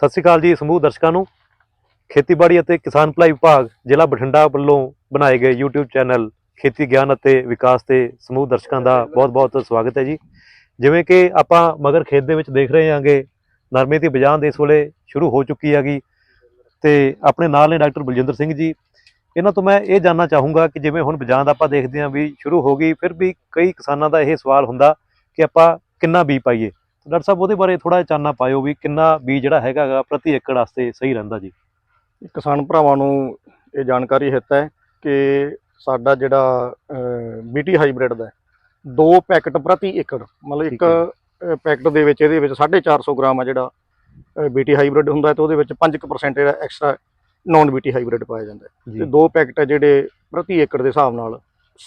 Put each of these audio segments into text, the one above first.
ਸਤਿ ਸ਼੍ਰੀ ਅਕਾਲ ਜੀ ਸਮੂਹ ਦਰਸ਼ਕਾਂ ਨੂੰ। ਖੇਤੀਬਾੜੀ ਅਤੇ ਕਿਸਾਨ ਭਲਾਈ ਵਿਭਾਗ ਜ਼ਿਲ੍ਹਾ ਬਠਿੰਡਾ ਵੱਲੋਂ ਬਣਾਏ ਗਏ YouTube ਚੈਨਲ ਖੇਤੀ ਗਿਆਨ ਅਤੇ ਵਿਕਾਸ ਤੇ ਸਮੂਹ ਦਰਸ਼ਕਾਂ ਦਾ ਬਹੁਤ-ਬਹੁਤ ਸਵਾਗਤ ਹੈ ਜੀ। ਜਿਵੇਂ ਕਿ ਆਪਾਂ ਮਗਰ ਖੇਤ ਦੇ ਵਿੱਚ ਦੇਖ ਰਹੇ ਹਾਂਗੇ, ਨਰਮੇ ਦੀ ਬਜਾਨ ਇਸ ਵੇਲੇ ਸ਼ੁਰੂ ਹੋ ਚੁੱਕੀ ਹੈਗੀ ਤੇ ਆਪਣੇ ਨਾਲ ਨੇ ਡਾਕਟਰ ਬਲਜਿੰਦਰ ਸਿੰਘ ਜੀ। ਇਹਨਾਂ ਤੋਂ ਮੈਂ ਇਹ ਜਾਨਣਾ ਚਾਹੂੰਗਾ ਕਿ ਜਿਵੇਂ ਹੁਣ ਬਜਾਨ ਆਪਾਂ ਦੇਖਦੇ ਹਾਂ ਵੀ ਸ਼ੁਰੂ ਹੋ ਗਈ, ਫਿਰ ਵੀ ਕਈ ਕਿਸਾਨਾਂ ਦਾ ਇਹ ਸਵਾਲ ਹੁੰਦਾ ਕਿ ਆਪਾਂ ਕਿੰਨਾ ਬੀ ਪਾਈਏ। ਡਾਕਟਰ ਸਾਹਿਬ ਉਹਦੇ ਬਾਰੇ ਥੋੜਾ ਚਾਨਣਾ ਪਾਇਓ ਵੀ ਕਿੰਨਾ ਬੀਜ ਜਿਹੜਾ ਹੈਗਾ ਪ੍ਰਤੀ ਏਕੜ ਵਾਸਤੇ ਸਹੀ ਰਹਿੰਦਾ ਜੀ। ਕਿਸਾਨ ਭਰਾਵਾਂ ਨੂੰ ਇਹ ਜਾਣਕਾਰੀ ਹਿੱਤ ਹੈ ਕਿ ਸਾਡਾ ਜਿਹੜਾ ਬੀਟੀ ਹਾਈਬ੍ਰਿਡ ਦਾ ਦੋ ਪੈਕਟ ਪ੍ਰਤੀ ਏਕੜ ਮਤਲਬ ਇੱਕ ਪੈਕਟ ਦੇ ਵਿੱਚ ਇਹਦੇ ਵਿੱਚ 450 ਗ੍ਰਾਮ ਆ ਜਿਹੜਾ ਬੀਟੀ ਹਾਈਬ੍ਰਿਡ ਹੁੰਦਾ ਤੇ ਉਹਦੇ ਵਿੱਚ 5% ਜਿਹੜਾ ਐਕਸਟਰਾ ਨਾਨ ਬੀਟੀ ਹਾਈਬ੍ਰਿਡ ਪਾਇਆ ਜਾਂਦਾ ਤੇ ਦੋ ਪੈਕਟ ਹੈ ਜਿਹੜੇ ਪ੍ਰਤੀ ਏਕੜ ਦੇ ਹਿਸਾਬ ਨਾਲ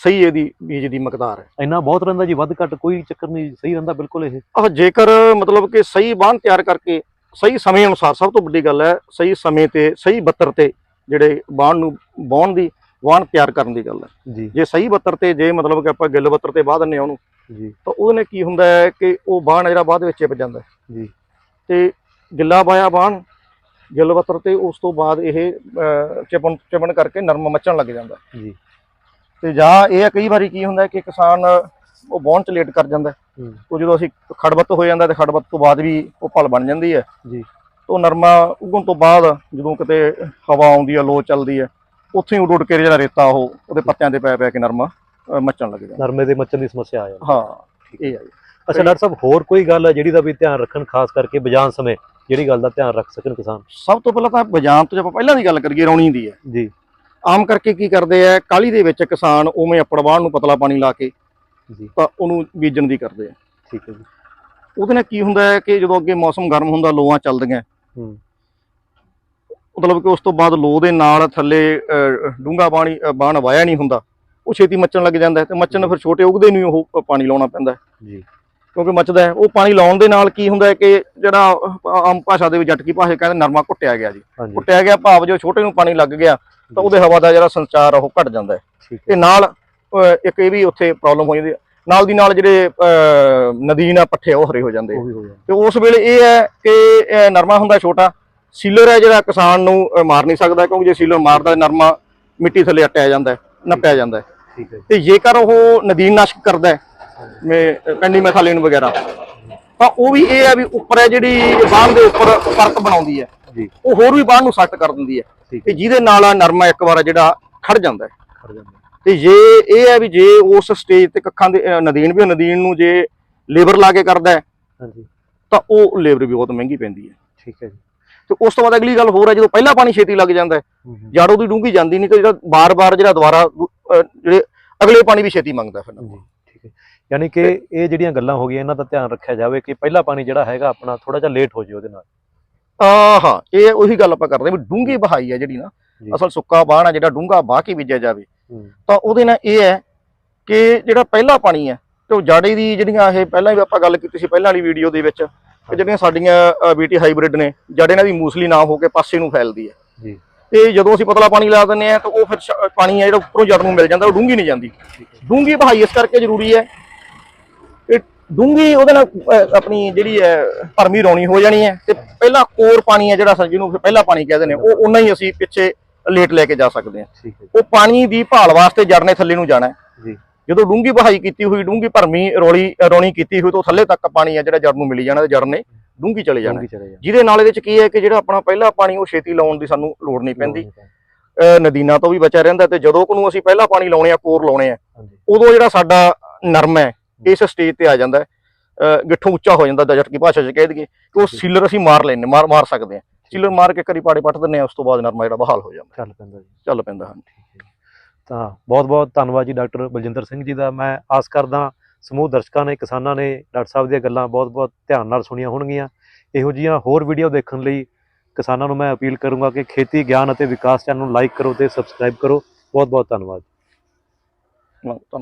ਸਹੀ ਇਹਦੀ ਬੀਜ ਦੀ ਮਕਦਾਰ ਹੈ। ਇੰਨਾ ਬਹੁਤ ਰਹਿੰਦਾ ਜੀ ਵੱਧ ਘੱਟ ਕੋਈ ਚੱਕਰ ਨਹੀਂ ਸਹੀ ਰਹਿੰਦਾ ਬਿਲਕੁਲ ਇਹ। ਆਹ ਜੇਕਰ ਮਤਲਬ ਕਿ ਸਹੀ ਬਾਣ ਤਿਆਰ ਕਰਕੇ ਸਹੀ ਸਮੇਂ ਅਨੁਸਾਰ ਸਭ ਤੋਂ ਵੱਡੀ ਗੱਲ ਹੈ ਸਹੀ ਸਮੇਂ ਤੇ ਸਹੀ ਬੱਤਰ ਤੇ ਜਿਹੜੇ ਬਾਣ ਨੂੰ ਬਾਉਣ ਦੀ ਵਾਣ ਤਿਆਰ ਕਰਨ ਦੀ ਗੱਲ ਹੈ। ਜੀ। ਜੇ ਸਹੀ ਬੱਤਰ ਤੇ ਜੇ ਮਤਲਬ ਕਿ ਆਪਾਂ ਗਿੱਲ ਬੱਤਰ ਤੇ ਬਾਹ ਦਿੰਨੇ ਆ ਉਹਨੂੰ ਜੀ। ਤਾਂ ਉਹਦੇ ਨਾਲ ਕੀ ਹੁੰਦਾ ਹੈ ਕਿ ਉਹ ਬਾਣ ਜਿਹੜਾ ਬਾਅਦ ਵਿੱਚ ਚਿਪ ਜਾਂਦਾ ਜੀ। ਤੇ ਗਿੱਲਾ ਬਾਇਆ ਬਾਣ ਗਿੱਲ ਬੱਤਰ ਤੇ ਉਸ ਤੋਂ ਬਾਅਦ ਇਹ ਚਿਪਣ ਚਿਪਣ ਕਰਕੇ ਨਰਮ ਮੱਚਣ ਲੱਗ ਜਾਂਦਾ। ਜੀ। ਤੇ ਜਾਂ ਇਹ ਹੈ ਕਈ ਵਾਰੀ ਕੀ ਹੁੰਦਾ ਕਿ ਕਿਸਾਨ ਉਹ ਬਾਉਣ ਚ ਲੇਟ ਕਰ ਜਾਂਦਾ ਉਹ ਜਦੋਂ ਅਸੀਂ ਖੜਬੱਤ ਹੋ ਜਾਂਦਾ ਤੇ ਖੜਬੱਤ ਤੋਂ ਬਾਅਦ ਵੀ ਉਹ ਭਲ ਬਣ ਜਾਂਦੀ ਹੈ। ਜੀ। ਉਹ ਨਰਮਾ ਉਗਣ ਤੋਂ ਬਾਅਦ ਜਦੋਂ ਕਿਤੇ ਹਵਾ ਆਉਂਦੀ ਹੈ ਲੋ ਚੱਲਦੀ ਹੈ ਉੱਥੇ ਹੀ ਉੱਡ ਉੱਡ ਕੇ ਜਿਹੜਾ ਰੇਤਾ ਉਹ ਉਹਦੇ ਪੱਤਿਆਂ ਤੇ ਪੈ ਪੈ ਕੇ ਨਰਮਾ ਮੱਚਣ ਲੱਗ ਜਾਂਦਾ। ਨਰਮੇ ਦੇ ਮੱਚਣ ਦੀ ਸਮੱਸਿਆ ਆ ਜਾਂਦੀ ਹਾਂ। ਇਹ ਹੈ ਜੀ। ਅੱਛਾ ਡਾਕਟਰ ਸਾਹਿਬ ਹੋਰ ਕੋਈ ਗੱਲ ਹੈ ਜਿਹੜੀ ਦਾ ਵੀ ਧਿਆਨ ਰੱਖਣ ਖਾਸ ਕਰਕੇ ਬਜਾਨ ਸਮੇਂ ਜਿਹੜੀ ਗੱਲ ਦਾ ਧਿਆਨ ਰੱਖ ਸਕਣ ਕਿਸਾਨ? ਸਭ ਤੋਂ ਪਹਿਲਾਂ ਤਾਂ ਬਜਾਮ ਤੋਂ ਜੇ ਆਪਾਂ ਪਹਿਲਾਂ ਦੀ ਗੱਲ ਕਰੀਏ ਰੌਣੀ ਦੀ ਹੈ। ਜੀ। ਆਮ ਕਰਕੇ ਕੀ ਕਰਦੇ ਆ ਕਾਲੀ ਦੇ ਵਿੱਚ ਕਿਸਾਨ ਉਵੇਂ ਅਪੜਵਾਣ ਨੂੰ ਪਤਲਾ ਪਾਣੀ ਲਾ ਕੇ ਜੀ। ਤਾਂ ਉਹਨੂੰ ਬੀਜਣ ਦੀ ਕਰਦੇ ਆ। ਠੀਕ ਹੈ ਜੀ। ਉਹਦੇ ਨਾਲ ਕੀ ਹੁੰਦਾ ਹੈ ਕਿ ਜਦੋਂ ਅੱਗੇ ਮੌਸਮ ਗਰਮ ਹੁੰਦਾ ਲੋਆਂ ਚੱਲਦੀਆਂ। ਹੂੰ। ਮਤਲਬ ਕਿ ਉਸ ਤੋਂ ਬਾਅਦ ਲੋ ਦੇ ਨਾਲ ਥੱਲੇ ਡੂੰਗਾ ਪਾਣੀ ਬਾਣ ਵਾਇਆ ਨਹੀਂ ਹੁੰਦਾ। ਉਹ ਛੇਤੀ ਮੱਚਣ ਲੱਗ ਜਾਂਦਾ ਤੇ ਮੱਚਣ ਫਿਰ ਛੋਟੇ ਉਗਦੇ ਨੂੰ ਹੀ ਉਹ ਪਾਣੀ ਲਾਉਣਾ ਪੈਂਦਾ ਜੀ। ਕਿਉਂਕਿ ਮੱਚਦਾ ਹੈ। ਉਹ ਪਾਣੀ ਲਾਉਣ ਦੇ ਨਾਲ ਕੀ ਹੁੰਦਾ ਹੈ ਕਿ ਜਿਹੜਾ ਆਮ ਭਾਸ਼ਾ ਦੇ ਵਿੱਚ ਜਟਕੀ ਭਾਸ਼ਾ ਕਹਿੰਦੇ ਨਰਮਾ ਘੁੱਟਿਆ ਗਿਆ ਜੀ। ਘੁੱਟਿਆ ਗਿਆ ਭਾਵ ਜੋ ਛੋਟੇ ਨੂੰ ਪਾਣੀ ਲੱਗ ਗਿਆ ਤਾਂ ਉਹਦੇ ਹਵਾ ਦਾ ਜਿਹੜਾ ਸੰਚਾਰ ਉਹ ਘਟ ਜਾਂਦਾ ਹੈ। ਤੇ ਨਾਲ ਇੱਕ ਇਹ ਵੀ ਉੱਥੇ ਪ੍ਰੋਬਲਮ ਹੋ ਜਾਂਦੀ ਹੈ। ਨਾਲ ਦੀ ਨਾਲ ਜਿਹੜੇ ਨਦੀਨ ਆ ਪੱਠੇ ਉਹ ਹਰੇ ਹੋ ਜਾਂਦੇ ਤੇ ਉਸ ਵੇਲੇ ਇਹ ਹੈ ਕਿ ਨਰਮਾ ਹੁੰਦਾ ਛੋਟਾ ਸੀਲਰ ਹੈ ਜਿਹੜਾ ਕਿਸਾਨ ਨੂੰ ਮਾਰ ਨਹੀਂ ਸਕਦਾ ਕਿਉਂਕਿ ਜੇ ਸੀਲਰ ਮਾਰਦਾ ਨਰਮਾ ਮਿੱਟੀ ਥੱਲੇ ਅਟਿਆ ਜਾਂਦਾ ਨੱਪਿਆ ਜਾਂਦਾ ਤੇ ਜੇਕਰ ਉਹ ਨਦੀਨ ਨਾਸ਼ਕ ਕਰਦਾ ਹੈ ਮੈਂ ਪੈਂਡੀ ਮੈਥਾਲੀਨ ਵਗੈਰਾ। ਤਾਂ ਉਹ ਵੀ ਇਹ ਹੈ ਵੀ ਉੱਪਰ ਹੈ ਜਿਹੜੀ ਬਾਣ ਦੇ ਉੱਪਰ ਫ਼ਰਕ ਬਣਾਉਂਦੀ ਹੈ। ਜੀ। ਉਹ ਹੋਰ ਵੀ ਬਾਣ ਨੂੰ ਸਖਤ ਕਰ ਦਿੰਦੀ ਹੈ। ਤੇ ਜਿਹਦੇ ਨਾਲ ਆ ਨਰਮਾ ਇੱਕ ਵਾਰ ਜਿਹੜਾ ਖੜ ਜਾਂਦਾ ਹੈ। ਤੇ ਜੇ ਇਹ ਹੈ ਵੀ ਜੇ ਉਸ ਸਟੇਜ ਤੇ ਕੱਖਾਂ ਦੇ ਨਦੀਨ ਵੀ ਨਦੀਨ ਨੂੰ ਜੇ ਲੇਬਰ ਲਾ ਕੇ ਕਰਦਾ ਹੈ ਹਾਂਜੀ। ਤਾਂ ਉਹ ਲੇਬਰ ਵੀ ਬਹੁਤ ਮਹਿੰਗੀ ਪੈਂਦੀ ਹੈ। ਠੀਕ ਹੈ ਜੀ। ਤੇ ਉਸ ਤੋਂ ਬਾਅਦ ਅਗਲੀ ਗੱਲ ਹੋਰ ਹੈ ਜਦੋਂ ਪਹਿਲਾ ਪਾਣੀ ਛੇਤੀ ਲੱਗ ਜਾਂਦਾ ਹੈ ਜੜ ਉਹਦੀ ਡੂੰਘੀ ਜਾਂਦੀ ਨਹੀਂ ਤੇ ਜਿਹੜਾ ਬਾਰ-ਬਾਰ ਜਿਹੜਾ ਦੁਬਾਰਾ ਜਿਹੜੇ ਅਗਲੇ ਪਾਣੀ ਵੀ ਛੇਤੀ ਮੰਗਦਾ ਫਿਰ। ਯਾਨੀ ਕਿ ਇਹ ਜਿਹੜੀਆਂ ਗੱਲਾਂ ਹੋ ਗਈਆਂ ਇਹਨਾਂ ਦਾ ਧਿਆਨ ਰੱਖਿਆ ਜਾਵੇ ਕਿ ਪਹਿਲਾ ਪਾਣੀ ਜਿਹੜਾ ਹੈਗਾ ਆਪਣਾ ਥੋੜਾ ਜਿਹਾ ਲੇਟ ਹੋ ਜੇ ਉਹਦੇ ਨਾਲ। ਆ ਹਾਂ ਇਹ ਉਹੀ ਗੱਲ ਆਪਾਂ ਕਰਦੇ ਵੀ ਡੂੰਘੀ ਬਹਾਈ ਹੈ ਜਿਹੜੀ ਨਾ। ਅਸਲ ਸੁੱਕਾ ਬਾਣ ਆ ਜਿਹੜਾ ਡੂੰਘਾ ਬਾਹ ਕੇ ਬੀਜਿਆ ਜਾਵੇ। ਤਾਂ ਉਹਦੇ ਨਾਲ ਇਹ ਹੈ ਕਿ ਜਿਹੜਾ ਪਹਿਲਾ ਪਾਣੀ ਹੈ ਤੇ ਉਹ ਜਾੜੇ ਦੀ ਜਿਹੜੀਆਂ ਇਹ ਪਹਿਲਾਂ ਵੀ ਆਪਾਂ ਗੱਲ ਕੀਤੀ ਸੀ ਪਹਿਲਾਂ ਵਾਲੀ ਵੀਡੀਓ ਦੇ ਵਿੱਚ ਕਿ ਜਿਹੜੀਆਂ ਸਾਡੀਆਂ ਬੀਟੀ ਹਾਈਬ੍ਰਿਡ ਨੇ ਜੜੇ ਨਾਲ ਦੀ ਮੂਸਲੀ ਨਾ ਹੋ ਕੇ ਪਾਸੇ ਨੂੰ ਫੈਲਦੀ ਹੈ। ਜੀ। ਤੇ ਜਦੋਂ ਅਸੀਂ ਪਤਲਾ ਪਾਣੀ ਲਾ ਦਿੰਦੇ ਆ ਤਾਂ ਉਹ ਫਿਰ ਪਾਣੀ ਹੈ ਜਿਹੜਾ ਉੱਪਰੋਂ ਜੜ ਨੂੰ ਮਿਲ ਜਾਂਦਾ ਉਹ ਡੂੰਘੀ ਨਹੀਂ ਜਾਂਦੀ। ਡੂੰਗੀ ਬਹਾਈ ਇਸ ਕਰਕੇ ਜ਼ਰੂਰੀ ਹੈ ਡੂੰਗੀ ਉਹਦੇ ਨਾਲ ਅਹ, ਆਪਣੀ ਜਿਹੜੀ ਹੈ ਭਰਮੀ ਰੌਣੀ ਹੋ ਜਾਣੀ ਹੈ ਤੇ ਪਹਿਲਾ ਕੋਰ ਪਾਣੀ ਹੈ ਜਿਹੜਾ ਜਿਹਨੂੰ ਫਿਰ ਪਹਿਲਾ ਪਾਣੀ ਕਹਿੰਦੇ ਨੇ ਉਹ ਉਨਾ ਹੀ ਅਸੀਂ ਪਿੱਛੇ ਲੇਟ ਲੈ ਕੇ ਜਾ ਸਕਦੇ ਹਾਂ। ਠੀਕ ਹੈ ਉਹ ਪਾਣੀ ਦੀ ਭਾਲ ਵਾਸਤੇ ਜੜ ਨੇ ਥੱਲੇ ਨੂੰ ਜਾਣਾ ਹੈ। ਜੀ। ਜਦੋਂ ਡੂੰਗੀ ਬਹਾਈ ਕੀਤੀ ਹੋਈ ਡੂੰਗੀ ਭਰਮੀ ਰੌਲੀ ਰੌਣੀ ਕੀਤੀ ਹੋਈ ਤਾਂ ਉਹ ਥੱਲੇ ਤੱਕ ਪਾਣੀ ਹੈ ਜਿਹੜਾ ਜੜ ਨੂੰ ਮਿਲੀ ਜਾਣਾ ਤੇ ਜੜ ਨੇ ਡੂੰਗੀ ਚਲੇ ਜਾਣਾ ਡੂੰਘੀ ਚਲੇ ਜਾ ਜਿਹਦੇ ਨਾਲ ਇਹਦੇ ਵਿੱਚ ਕੀ ਹੈ ਕਿ ਜਿਹੜਾ ਆਪਣਾ ਪਹਿਲਾ ਪਾਣੀ ਉਹ ਛੇਤੀ ਲਾਉਣ ਦੀ ਸਾਨੂੰ ਲੋੜ ਨਹੀਂ ਪੈਂਦੀ। ਅਹ, ਨਦੀਨਾਂ ਤੋਂ ਵੀ ਬਚਿਆ ਰਹਿੰਦਾ ਤੇ ਜਦੋਂ ਕੋ ਨੂੰ ਅਸੀਂ ਪਹਿਲਾ ਪਾਣੀ ਲਾਉਣੇ ਆ ਕੋਰ ਲਾਉਣੇ ਆ ਹਾਂਜੀ। ਉਦੋਂ ਜਿਹੜਾ ਸਾਡਾ ਨਰਮ ਹੈ ਇਸ ਸਟੇਜ ਤੇ ਆ ਜਾਂਦਾ ਹੈ। ਗਿੱਠੋਂ ਉੱਚਾ ਹੋ ਜਾਂਦਾ ਦਜਟ ਕੀ ਭਾਸ਼ਾ 'ਚ ਕਹਿ ਦਈਏ ਕਿ ਉਹ ਸੀਲਰ ਅਸੀਂ ਮਾਰ ਲੈਨੇ ਮਾਰ ਮਾਰ ਸਕਦੇ ਹਾਂ। ਸੀਲਰ ਮਾਰ ਕੇ ਕਰੀ ਪਾੜੇ ਪੱਟ ਦਿੰਨੇ ਆ ਉਸ ਤੋਂ ਬਾਅਦ ਨਰਮਾ ਜਿਹੜਾ ਬਹਾਲ ਹੋ ਜਾਂਦਾ ਚੱਲ ਪੈਂਦਾ ਜੀ। ਚੱਲ ਪੈਂਦਾ ਹਨ ਤਾਂ ਬਹੁਤ ਬਹੁਤ ਧੰਨਵਾਦ ਜੀ ਡਾਕਟਰ ਬਲਜਿੰਦਰ ਸਿੰਘ ਜੀ ਦਾ। ਮੈਂ ਆਸ ਕਰਦਾ ਸਮੂਹ ਦਰਸ਼ਕਾਂ ਨੇ ਕਿਸਾਨਾਂ ਨੇ ਡਾਕਟਰ ਸਾਹਿਬ ਦੀਆਂ ਗੱਲਾਂ ਬਹੁਤ ਬਹੁਤ ਧਿਆਨ ਨਾਲ ਸੁਣੀਆਂ ਹੋਣਗੀਆਂ। ਇਹੋ ਜਿਹੀਆਂ ਹੋਰ ਵੀਡੀਓ ਦੇਖਣ ਲਈ ਕਿਸਾਨਾਂ ਨੂੰ ਮੈਂ ਅਪੀਲ ਕਰੂੰਗਾ ਕਿ ਖੇਤੀ ਗਿਆਨ ਅਤੇ ਵਿਕਾਸ ਚੈਨਲ ਨੂੰ ਲਾਈਕ ਕਰੋ ਤੇ ਸਬਸਕ੍ਰਾਈਬ ਕਰੋ। ਬਹੁਤ ਬਹੁਤ ਧੰਨਵਾਦ। ਧੰਨਵਾਦ।